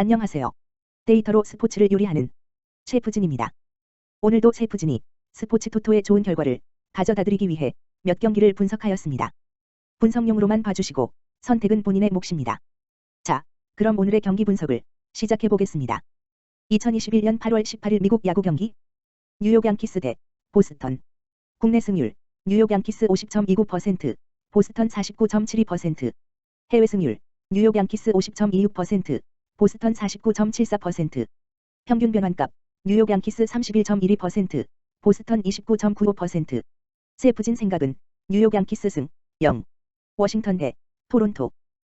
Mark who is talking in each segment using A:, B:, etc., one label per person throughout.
A: 안녕하세요. 데이터로 스포츠를 요리하는 셰프진입니다. 오늘도 셰프진이 스포츠 토토의 좋은 결과를 가져다 드리기 위해 몇 경기를 분석하였습니다. 분석용으로만 봐주시고 선택은 본인의 몫입니다. 자, 그럼 오늘의 경기 분석을 시작해 보겠습니다. 2021년 8월 18일 미국 야구 경기 뉴욕 양키스 대 보스턴 국내 승률 뉴욕 양키스 50.29% 보스턴 49.72% 해외 승률 뉴욕 양키스 50.26% 보스턴 49.74% 평균 변환값 뉴욕 양키스 31.12% 보스턴 29.95% 세프진 생각은 뉴욕 양키스 승 0. 워싱턴 대 토론토.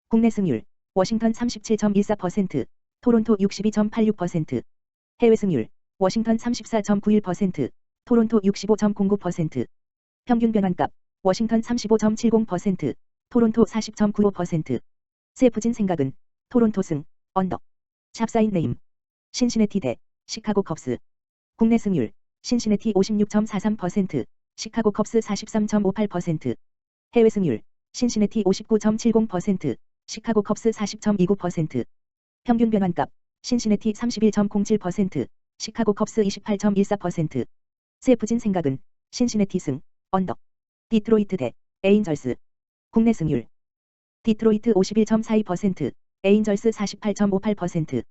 A: 국내 승률 워싱턴 37.14% 토론토 62.86% 해외 승률 워싱턴 34.91% 토론토 65.09% 평균 변환값 워싱턴 35.70% 토론토 40.95% 세프진 생각은 토론토 승 언더 샵사인 네임. 신시내티 대 시카고 컵스. 국내 승률 신시내티 56.43% 시카고 컵스 43.58% 해외 승률 신시내티 59.70% 시카고 컵스 40.29% 평균 변환값 신시내티 31.07% 시카고 컵스 28.14% 세프진 생각은 신시내티 승 언더 디트로이트 대 에인절스. 국내 승률 디트로이트 51.42% 에인절스 48.58%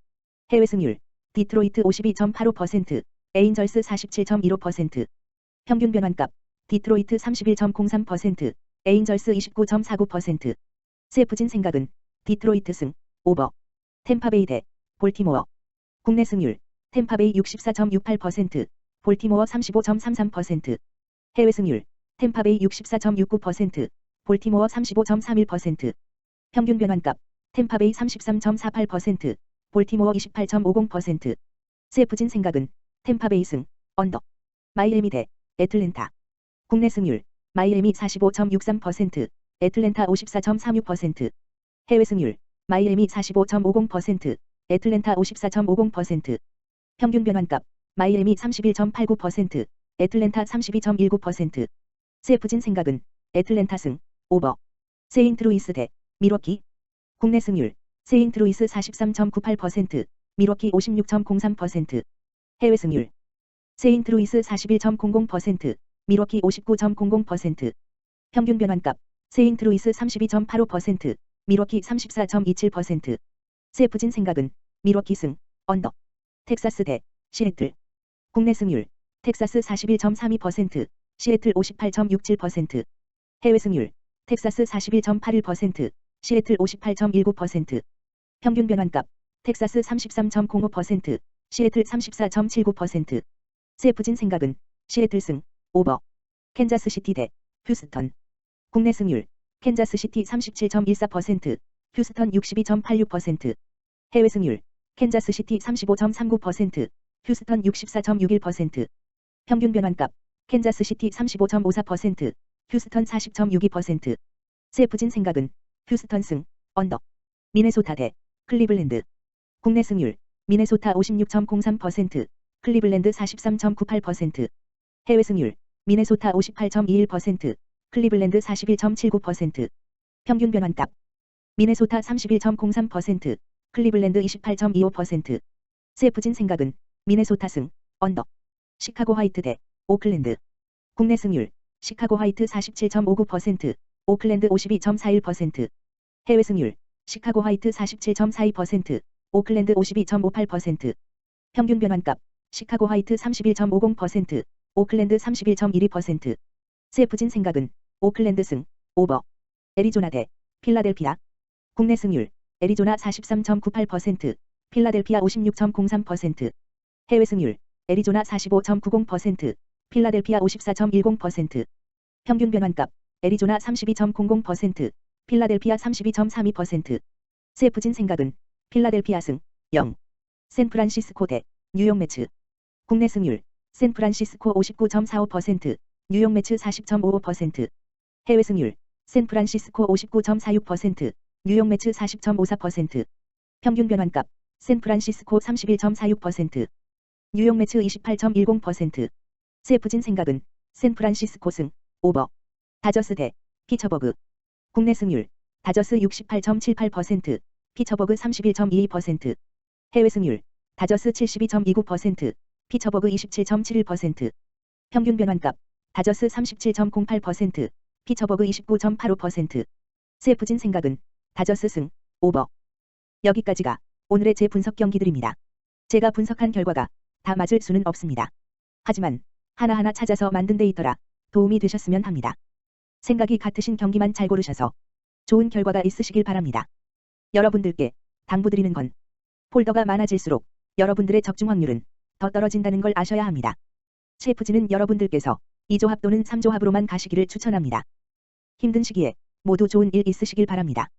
A: 해외 승률 디트로이트 52.85% 에인절스 47.15% 평균 변환값 디트로이트 31.03% 에인절스 29.49% 세프진 생각은 디트로이트 승 오버. 템파베이 대 볼티모어. 국내 승률 템파베이 64.68% 볼티모어 35.33% 해외 승률 템파베이 64.69% 볼티모어 35.31% 평균 변환값 템파베이 33.48% 볼티모어 28.50% 세프진 생각은 템파베이 승 언더 마이애미 대 애틀랜타. 국내 승률 마이애미 45.63% 애틀랜타 54.36% 해외 승률 마이애미 45.50% 애틀랜타 54.50% 평균 변환값 마이애미 31.89% 애틀랜타 32.19% 세프진 생각은 애틀랜타 승 오버. 세인트루이스 대 미러키 국내 승률 세인트루이스 43.98% 미러키 56.03% 해외 승률 세인트루이스 41.00% 미러키 59.00% 평균 변환값 세인트루이스 32.85% 미러키 34.27% 세프진 생각은 미러키 승 언더 텍사스 대 시애틀. 국내 승률 텍사스 41.32% 시애틀 58.67% 해외 승률 텍사스 41.81% 시애틀 58.19% 평균 변환값 텍사스 33.05% 시애틀 34.79% 세프진 생각은 시애틀 승 오버. 캔자스시티 대 휴스턴. 국내 승률 캔자스시티 37.14% 휴스턴 62.86% 해외 승률 캔자스시티 35.39% 휴스턴 64.61% 평균 변환값 캔자스시티 35.54% 휴스턴 40.62% 세프진 생각은 휴스턴 승 언더 미네소타 대 클리블랜드. 국내 승률 미네소타 56.03% 클리블랜드 43.98% 해외 승률 미네소타 58.21% 클리블랜드 41.79% 평균 변환값 미네소타 31.03% 클리블랜드 28.25% 세프진 생각은 미네소타 승 언더 시카고 화이트 대 오클랜드. 국내 승률 시카고 화이트 47.59% 오클랜드 52.41% 해외 승률 시카고 화이트 47.42% 오클랜드 52.58% 평균 변환값 시카고 화이트 31.50% 오클랜드 31.12% 세프진 생각은 오클랜드 승 오버. 애리조나 대 필라델피아. 국내 승률 애리조나 43.98% 필라델피아 56.03% 해외 승률 애리조나 45.90% 필라델피아 54.10% 평균 변환값 애리조나 32.00% 필라델피아 32.32% 세프진 생각은 필라델피아 승 0. 샌프란시스코 대 뉴욕 매츠. 국내 승률 샌프란시스코 59.45% 뉴욕 매츠 40.55% 해외 승률 샌프란시스코 59.46% 뉴욕 매츠 40.54% 평균 변환값 샌프란시스코 31.46% 뉴욕 매츠 28.10% 세프진 생각은 샌프란시스코 승 오버 다저스 대 피처버그 국내 승률 다저스 68.78% 피처버그 31.22% 해외 승률 다저스 72.29%, 피처버그 27.71%, 평균 변환값 다저스 37.08%, 피처버그 29.85%. 세프진 생각은 다저스 승 오버. 여기까지가 오늘의 제 분석 경기들입니다. 제가 분석한 결과가 다 맞을 수는 없습니다. 하지만 하나하나 찾아서 만든 데이터라 도움이 되셨으면 합니다. 생각이 같으신 경기만 잘 고르셔서 좋은 결과가 있으시길 바랍니다. 여러분들께 당부드리는 건 폴더가 많아질수록 여러분들의 적중 확률은 더 떨어진다는 걸 아셔야 합니다. 셰프지는 여러분들께서 2조합 또는 3조합으로만 가시기를 추천합니다. 힘든 시기에 모두 좋은 일 있으시길 바랍니다.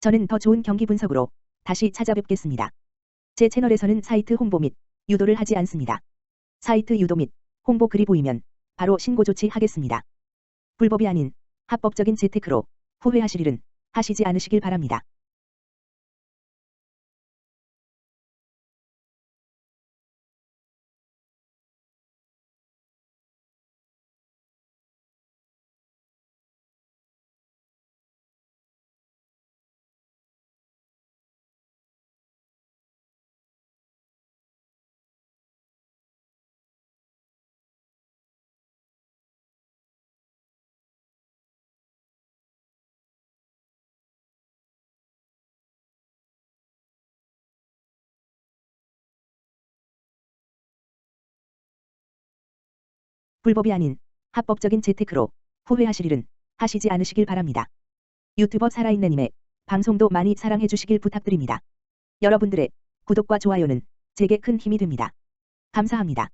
A: 저는 더 좋은 경기 분석으로 다시 찾아뵙겠습니다. 제 채널에서는 사이트 홍보 및 유도를 하지 않습니다. 사이트 유도 및 홍보 글이 보이면 바로 신고 조치하겠습니다. 불법이 아닌 합법적인 재테크로 후회하실 일은 하시지 않으시길 바랍니다. 불법이 아닌 합법적인 재테크로 후회하실 일은 하시지 않으시길 바랍니다. 유튜버 살아있는 님의 방송도 많이 사랑해 주시길 부탁드립니다. 여러분들의 구독과 좋아요는 제게 큰 힘이 됩니다. 감사합니다.